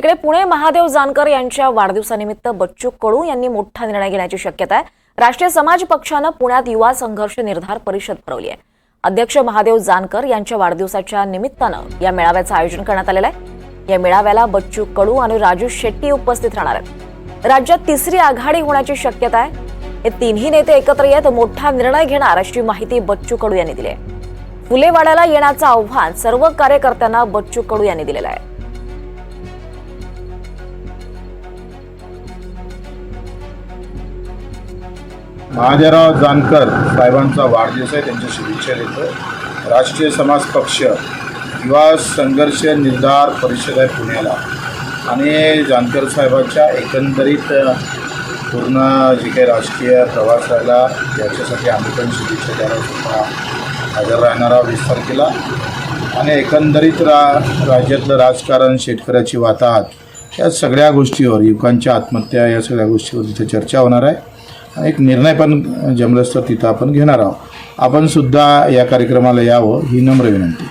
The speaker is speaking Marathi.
तिकडे पुणे महादेव जानकर यांच्या वाढदिवसानिमित्त बच्चू कडू यांनी मोठा निर्णय घेण्याची शक्यता आहे. राष्ट्रीय समाज पक्षानं पुण्यात युवा संघर्ष निर्धार परिषद भरवली आहे. अध्यक्ष महादेव जानकर यांच्या वाढदिवसाच्या निमित्तानं या मेळाव्याचं आयोजन करण्यात आलेलं आहे. या मेळाव्याला बच्चू कडू आणि राजू शेट्टी उपस्थित राहणार आहेत. राज्यात तिसरी आघाडी होण्याची शक्यता आहे. हे तिन्ही नेते एकत्र येत मोठा निर्णय घेणार अशी माहिती बच्चू कडू यांनी दिली आहे. फुलेवाड्याला येण्याचं आव्हान सर्व कार्यकर्त्यांना बच्चू कडू यांनी दिलेलं आहे. महादेवराव जानकर साहेबांचा वाढदिवस आहे त्यांच्या शुभेच्छा देतो राष्ट्रीय समाज पक्ष युवा संघर्ष निर्धार परिषद आहे पुण्याला. आणि जानकर साहेबांच्या एकंदरीत पूर्ण जे काही राजकीय प्रवास राहिला याच्यासाठी आम्ही पण शुभेच्छा द्यायला सुद्धा हजर राहणारा विस्तार केला आणि एकंदरीत रा राज्यातलं राजकारण शेतकऱ्याची वाताहत या सगळ्या गोष्टीवर युवकांच्या आत्महत्या या सगळ्या गोष्टीवर तिथे चर्चा होणार आहे. एक निर्णय पण जमलंच तर तिथं आपण घेणार आहोत. आपण सुद्धा या कार्यक्रमाला यावं ही नम्र विनंती.